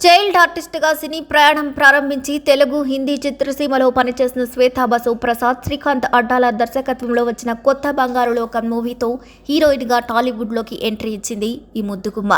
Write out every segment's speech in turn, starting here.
Child ఆర్టిస్ట్గా సినీ ప్రయాణం ప్రారంభించి తెలుగు హిందీ చిత్రసీమలో పనిచేసిన శ్వేతా బసు ప్రసాద్ శ్రీకాంత్ అడ్డాల దర్శకత్వంలో వచ్చిన కొత్త బంగారు లోకం మూవీతో హీరోయిన్గా టాలీవుడ్లోకి ఎంట్రీ ఇచ్చింది ఈ ముద్దుగుమ్మ.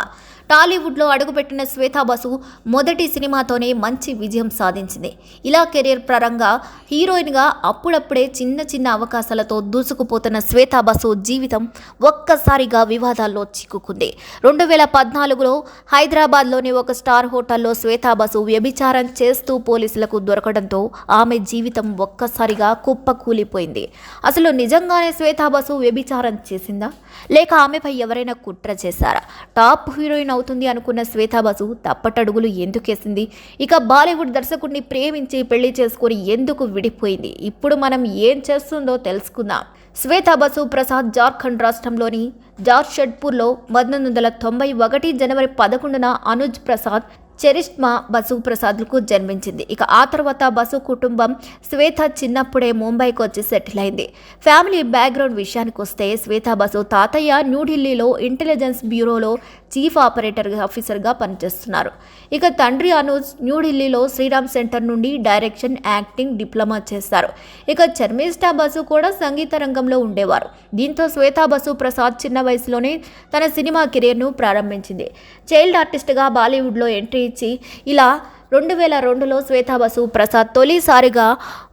టాలీవుడ్లో అడుగుపెట్టిన శ్వేతా బసు మొదటి సినిమాతోనే మంచి విజయం సాధించింది. ఇలా కెరీర్ పరంగా హీరోయిన్గా అప్పుడప్పుడే చిన్న చిన్న అవకాశాలతో దూసుకుపోతున్న శ్వేతా బసు జీవితం ఒక్కసారిగా వివాదాల్లో చిక్కుకుంది. రెండు వేల పద్నాలుగులో హైదరాబాద్లోని ఒక స్టార్ హోటల్ శ్వేతా శ్వేతాబసు వ్యభిచారం చేస్తూ పోలీసులకు దొరకడంతో ఆమె జీవితం ఒక్కసారిగా కుప్పకూలిపోయింది. అసలు నిజంగానే శ్వేతాబసు వ్యభిచారం చేసిందా? లేక ఆమెపై ఎవరైనా కుట్ర చేశారా? టాప్ హీరోయిన్ అవుతుంది అనుకున్న శ్వేతాబసు తప్పటడుగులు ఎందుకేసింది? ఇక బాలీవుడ్ దర్శకుడిని ప్రేమించి పెళ్ళి చేసుకుని ఎందుకు విడిపోయింది? ఇప్పుడు మనం ఏం చేస్తుందో తెలుసుకుందాం. శ్వేతాబసు ప్రసాద్ జార్ఖండ్ రాష్ట్రంలోని జార్షెడ్పూర్లో పంతొమ్మిది వందల తొంభై ఒకటి జనవరి పదకొండున అనుజ్ ప్రసాద్ చెరిష్మా బసు ప్రసాద్లకు జన్మించింది. ఇక ఆ తర్వాత బసు కుటుంబం శ్వేత చిన్నప్పుడే ముంబైకి వచ్చి సెటిల్ అయింది ఫ్యామిలీ బ్యాక్గ్రౌండ్ విషయానికి వస్తే శ్వేత బసు తాతయ్య న్యూఢిల్లీలో ఇంటెలిజెన్స్ బ్యూరోలో చీఫ్ ఆపరేటర్ ఆఫీసర్గా పనిచేస్తున్నారు. ఇక తండ్రి అనుజ్ న్యూఢిల్లీలో శ్రీరామ్ సెంటర్ నుండి డైరెక్షన్ యాక్టింగ్ డిప్లొమా చేస్తారు ఇక చర్మిష్ఠా బసు కూడా సంగీత రంగంలో ఉండేవారు. దీంతో శ్వేతా బసు ప్రసాద్ చిన్న వయసులోనే తన సినిమా కెరీర్ను ప్రారంభించింది. చైల్డ్ ఆర్టిస్ట్గా బాలీవుడ్లో ఎంట్రీ ఇచ్చి ఇలా రెండు వేల రెండులో శ్వేతా బసు ప్రసాద్ తొలిసారిగా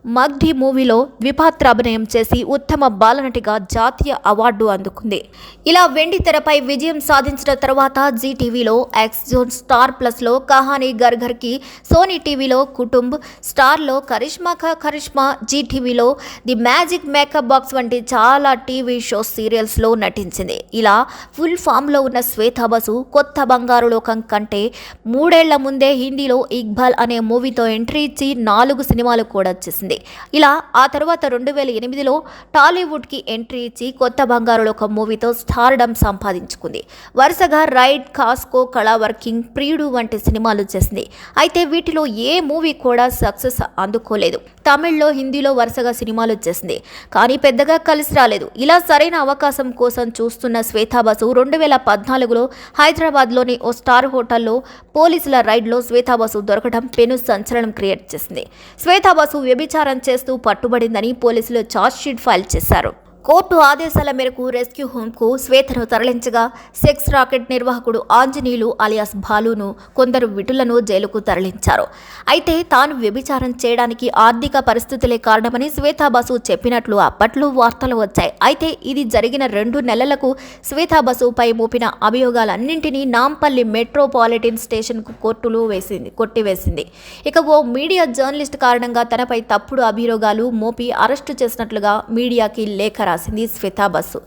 మగ్ధి మూవీలో ద్విపాత్ర అభినయం చేసి ఉత్తమ బాలనటిగా జాతీయ అవార్డు అందుకుంది. ఇలా వెండి తెరపై విజయం సాధించిన తర్వాత జీ టీవీలో ఎక్స్ జోన్ స్టార్ ప్లస్లో కహానీ గర్ఘర్కి సోనీ టీవీలో కుటుంబ్ స్టార్లో కరిష్మా కా కరిష్మా జీ టీవీలో ది మ్యాజిక్ మేకప్ బాక్స్ వంటి చాలా టీవీ షో సీరియల్స్లో నటించింది. ఇలా ఫుల్ ఫామ్లో ఉన్న శ్వేతా బసు కొత్త బంగారు లోకం కంటే మూడేళ్ళ ముందే హిందీలో ఇక్బాల్ అనే మూవీతో ఎంట్రీ ఇచ్చి నాలుగు సినిమాలు కూడా వచ్చేసింది ఇలా ఆ తర్వాత రెండు వేల ఎనిమిదిలో టాలీవుడ్కి ఎంట్రీ ఇచ్చి కొత్త బంగారు ఒక మూవీతో స్టార్డమ్ సంపాదించుకుంది. వరుసగా రైడ్ కాస్కో కళా వర్కింగ్ ప్రియుడు వంటి సినిమాలు చేసింది. అయితే వీటిలో ఏ మూవీ కూడా సక్సెస్ అందుకోలేదు. తమిళ్ళో హిందీలో వరుసగా సినిమాలు వచ్చేసింది కానీ పెద్దగా కలిసి రాలేదు. ఇలా సరైన అవకాశం కోసం చూస్తున్న శ్వేతా బసు రెండు వేల పద్నాలుగులో హైదరాబాద్లోని ఓ స్టార్ హోటల్లో పోలీసుల రైడ్లో శ్వేతా బసు దొరకడం పెను సంచలనం క్రియేట్ చేసింది. శ్వేతాబాసు వ్యభిచార ప్రచారం చేస్తూ పట్టుబడిందని పోలీసులు ఛార్జ్షీట్ ఫైల్ చేశారు. కోర్టు ఆదేశాల మేరకు రెస్క్యూ హోమ్కు శ్వేతను తరలించగా సెక్స్ రాకెట్ నిర్వాహకుడు ఆంజనేయులు అలియాస్ బాలును కొందరు విటులను జైలుకు తరలించారు. అయితే తాను వ్యభిచారం చేయడానికి ఆర్థిక పరిస్థితులే కారణమని శ్వేతాబసు చెప్పినట్లు అప్పట్లో వార్తలు వచ్చాయి. అయితే ఇది జరిగిన రెండు నెలలకు శ్వేతాబసుపై మోపిన అభియోగాలన్నింటినీ నాంపల్లి మెట్రోపాలిటన్ స్టేషన్కు కోర్టులు వేసింది కొట్టివేసింది. ఇక ఓ మీడియా జర్నలిస్ట్ కారణంగా తనపై తప్పుడు అభియోగాలు మోపి అరెస్టు చేసినట్లుగా మీడియాకి లేఖ రాసింది శ్వేతా బసు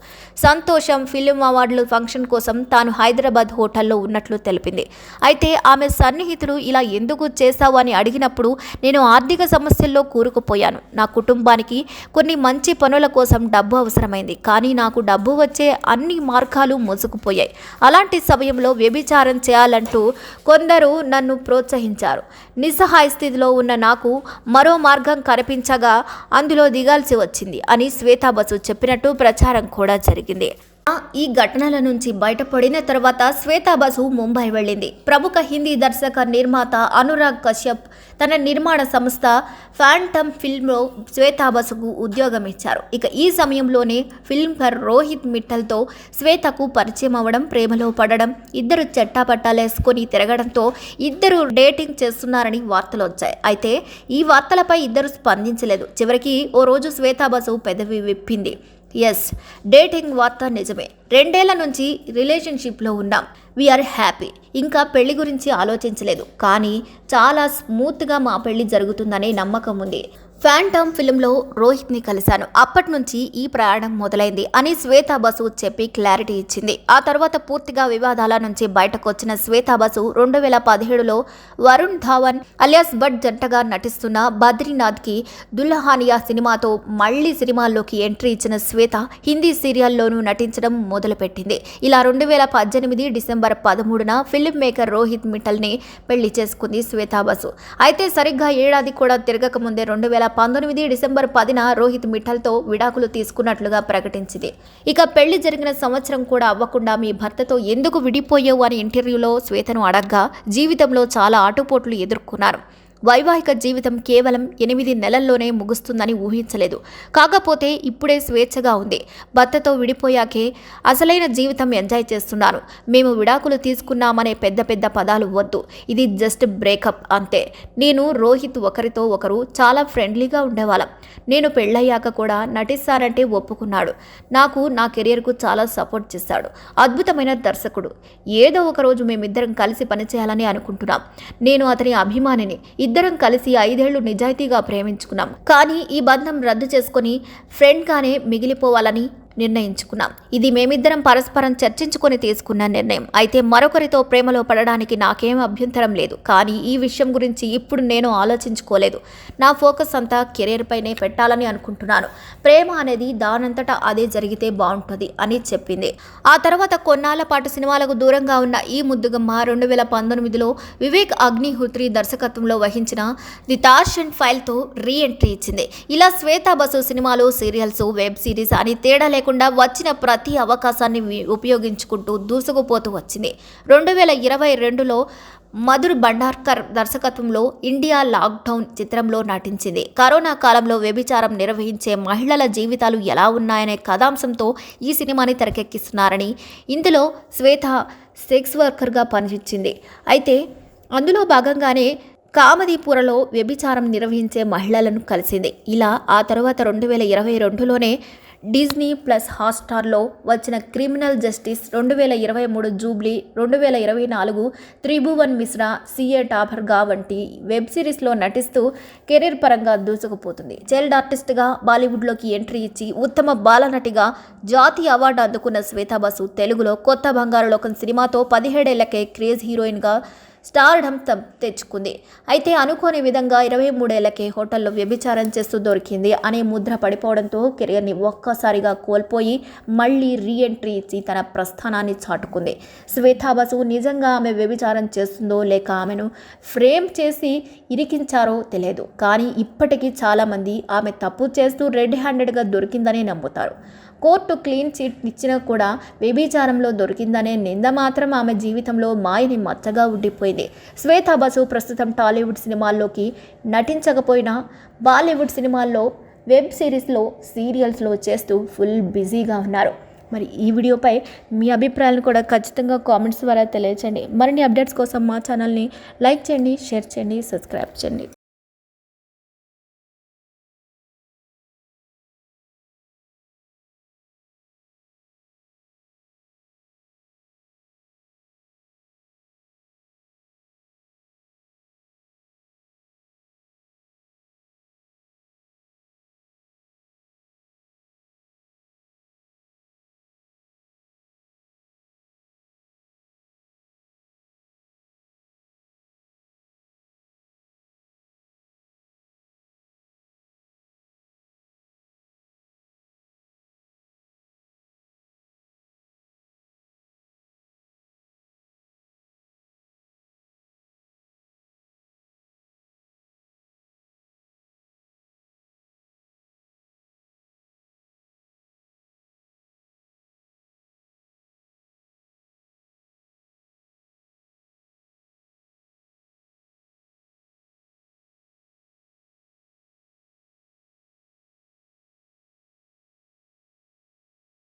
సంతోషం ఫిలిం అవార్డుల ఫంక్షన్ కోసం తాను హైదరాబాద్ హోటల్లో ఉన్నట్లు తెలిపింది. అయితే ఆమె సన్నిహితుడు ఇలా ఎందుకు చేశావు అని అడిగినప్పుడు నేను ఆర్థిక సమస్యల్లో కూరుకుపోయాను. నా కుటుంబానికి కొన్ని మంచి పనుల కోసం డబ్బు అవసరమైంది. కానీ నాకు డబ్బు వచ్చే అన్ని మార్గాలు మోసుకుపోయాయి. అలాంటి సమయంలో వ్యభిచారం చేయాలంటూ కొందరు నన్ను ప్రోత్సహించారు. నిస్సహాయ స్థితిలో ఉన్న నాకు మరో మార్గం కనిపించగా అందులో దిగాల్సి వచ్చింది అని శ్వేతా బసు చెప్పినట్టు ప్రచారం కూడా జరిగింది. ఈ ఘటనల నుంచి బయటపడిన తర్వాత శ్వేతా బసు ముంబై వెళ్ళింది. ప్రముఖ హిందీ దర్శక నిర్మాత అనురాగ్ కశ్యప్ తన నిర్మాణ సంస్థ ఫ్యాంటమ్ ఫిల్మ్లో శ్వేతా బసుకు ఉద్యోగం ఇచ్చారు. ఇక ఈ సమయంలోనే ఫిల్మ్కర్ రోహిత్ మిట్టల్తో శ్వేతకు పరిచయం అవ్వడం ప్రేమలో పడడం ఇద్దరు చెట్టాపట్టాలేసుకొని తిరగడంతో ఇద్దరు డేటింగ్ చేస్తున్నారని వార్తలు వచ్చాయి. అయితే ఈ వార్తలపై ఇద్దరు స్పందించలేదు. చివరికి ఓ రోజు శ్వేతా బసు పెదవి విప్పింది. ఎస్ డేటింగ్ వార్త నిజమే. రెండేళ్ళ నుంచి రిలేషన్షిప్లో ఉన్నాం. వీఆర్ హ్యాపీ ఇంకా పెళ్ళి గురించి ఆలోచించలేదు. కానీ చాలా స్మూత్గా మా పెళ్ళి జరుగుతుందనే నమ్మకం ఉంది. ఫ్యాంటమ్ ఫిల్మ్లో రోహిత్ని కలిశాను. అప్పటి నుంచి ఈ ప్రయాణం మొదలైంది అని శ్వేతా బసు చెప్పి క్లారిటీ ఇచ్చింది. ఆ తర్వాత పూర్తిగా వివాదాల నుంచి బయటకు వచ్చిన శ్వేతా బసు రెండు వేల పదిహేడులో వరుణ్ ధావన్ అలియాస్ భట్ జంటగా నటిస్తున్న బద్రీనాథ్కి దుల్హానియా సినిమాతో మళ్ళీ సినిమాల్లోకి ఎంట్రీ ఇచ్చిన శ్వేత హిందీ సీరియల్లోనూ నటించడం మొదలుపెట్టింది. ఇలా రెండు వేల పద్దెనిమిది డిసెంబర్ పదమూడున ఫిల్మ్ మేకర్ రోహిత్ మిఠల్ని పెళ్ళి చేసుకుంది శ్వేతా బసు. అయితే సరిగ్గా ఏడాది కూడా తిరగక ముందే రెండు వేల పంతొమ్మిది డిసెంబర్ పదిన రోహిత్ మిఠల్తో విడాకులు తీసుకున్నట్లుగా ప్రకటించింది. ఇక పెళ్ళి జరిగిన సంవత్సరం కూడా అవ్వకుండా మీ భర్తతో ఎందుకు విడిపోయావు అని ఇంటర్వ్యూలో శ్వేతను అడగ్గా జీవితంలో చాలా ఆటుపోట్లు ఎదుర్కొన్నారు. వైవాహిక జీవితం కేవలం ఎనిమిది నెలల్లోనే ముగుస్తుందని ఊహించలేదు. కాకపోతే ఇప్పుడే స్వేచ్ఛగా ఉంది. భర్తతో విడిపోయాకే అసలైన జీవితం ఎంజాయ్ చేస్తున్నాను మేము విడాకులు తీసుకున్నామనే పెద్ద పెద్ద పదాలు వద్దు. ఇది జస్ట్ బ్రేకప్ అంతే. నేను రోహిత్ ఒకరితో ఒకరు చాలా ఫ్రెండ్లీగా ఉండేవాళ్ళం. నేను పెళ్ళయ్యాక కూడా నటిస్తానంటే ఒప్పుకున్నాడు. నాకు నా కెరియర్కు చాలా సపోర్ట్ చేశాడు. అద్భుతమైన దర్శకుడు. ఏదో ఒక రోజు మేమిద్దరం కలిసి పనిచేయాలని అనుకుంటున్నాం. నేను అతని అభిమానిని. ఇద్దరం కలిసి ఐదేళ్ళు నిజాయితీగా ప్రేమించుకున్నాం. కానీ ఈ బంధం రద్దు చేసుకొని ఫ్రెండ్గానే మిగిలిపోవాలని నిర్ణయించుకున్నాం. ఇది మేమిద్దరం పరస్పరం చర్చించుకొని తీసుకున్న నిర్ణయం. అయితే మరొకరితో ప్రేమలో పడడానికి నాకేం అభ్యంతరం లేదు. కానీ ఈ విషయం గురించి ఇప్పుడు నేను ఆలోచించుకోలేదు. నా ఫోకస్ అంతా కెరీర్ పైనే పెట్టాలని అనుకుంటున్నాను. ప్రేమ అనేది దానంతటా అదే జరిగితే బాగుంటుంది అని చెప్పింది. ఆ తర్వాత కొన్నాళ్ళ పాటు సినిమాలకు దూరంగా ఉన్న ఈ ముద్దుగమ్మ రెండు వేల పంతొమ్మిదిలో వివేక్ అగ్నిహోత్రి దర్శకత్వంలో వహించిన ది తార్షన్ ఫైల్తో రీ ఎంట్రీ ఇచ్చింది. ఇలా శ్వేతా బసు సినిమాలు సీరియల్స్ వెబ్ సిరీస్ అని తేడా లేకుండా వచ్చిన ప్రతి అవకాశాన్ని ఉపయోగించుకుంటూ దూసుకుపోతూ వచ్చింది. రెండు వేల ఇరవై రెండులో మధుర్ భండార్కర్ దర్శకత్వంలో ఇండియా లాక్డౌన్ చిత్రంలో నటించింది. కరోనా కాలంలో వ్యభిచారం నిర్వహించే మహిళల జీవితాలు ఎలా ఉన్నాయనే కథాంశంతో ఈ సినిమాని తెరకెక్కిస్తున్నారని ఇందులో శ్వేత సెక్స్ వర్కర్గా పనిచింది అయితే అందులో భాగంగానే కామదీపురలో వ్యభిచారం నిర్వహించే మహిళలను కలిసింది. ఇలా ఆ తర్వాత రెండు వేల ఇరవై రెండులోనే డిజ్నీ ప్లస్ హాట్స్టార్లో వచ్చిన క్రిమినల్ జస్టిస్ రెండు వేల ఇరవై మూడు జూబ్లీ రెండు వేల ఇరవై నాలుగు త్రిభువన్ మిశ్రా సిఏ టాపర్గా వంటి వెబ్ సిరీస్లో నటిస్తూ కెరీర్ పరంగా దూసుకుపోతుంది. చైల్డ్ ఆర్టిస్ట్గా బాలీవుడ్లోకి ఎంట్రీ ఇచ్చి ఉత్తమ బాలనటిగా జాతీయ అవార్డు అందుకున్న శ్వేతాబసు తెలుగులో కొత్త బంగారు లోకం సినిమాతో పదిహేడేళ్ళకే క్రేజ్ హీరోయిన్గా స్టార్డమ్ తెచ్చుకుంది. అయితే అనుకోని విధంగా ఇరవై మూడేళ్ళకే హోటల్లో వ్యభిచారం చేస్తూ దొరికింది అనే ముద్ర పడిపోవడంతో కెరియర్ని ఒక్కసారిగా కోల్పోయి మళ్ళీ రీ ఎంట్రీ ఇచ్చి తన ప్రస్థానాన్ని చాటుకుంది. శ్వేతా బసు నిజంగా ఆమె వ్యభిచారం చేస్తుందో లేక ఆమెను ఫ్రేమ్ చేసి ఇరికించారో తెలియదు. కానీ ఇప్పటికీ చాలామంది ఆమె తప్పు చేస్తూ రెడ్ హ్యాండెడ్గా దొరికిందని నమ్ముతారు. కోర్టు క్లీన్ చిట్ ఇచ్చినా కూడా వ్యభిచారంలో దొరికిందనే నింద మాత్రం ఆమె జీవితంలో మాయని మచ్చగా ఉండిపోయింది. శ్వేతా బసు ప్రస్తుతం టాలీవుడ్ సినిమాల్లోకి నటించకపోయినా బాలీవుడ్ సినిమాల్లో వెబ్ సిరీస్లో సీరియల్స్లో చేస్తూ ఫుల్ బిజీగా ఉన్నారు. మరి ఈ వీడియోపై మీ అభిప్రాయాలను కూడా ఖచ్చితంగా కామెంట్స్ ద్వారా తెలియచేయండి. మరిన్ని అప్డేట్స్ కోసం మా ఛానల్ని లైక్ చేయండి షేర్ చేయండి సబ్స్క్రైబ్ చేయండి.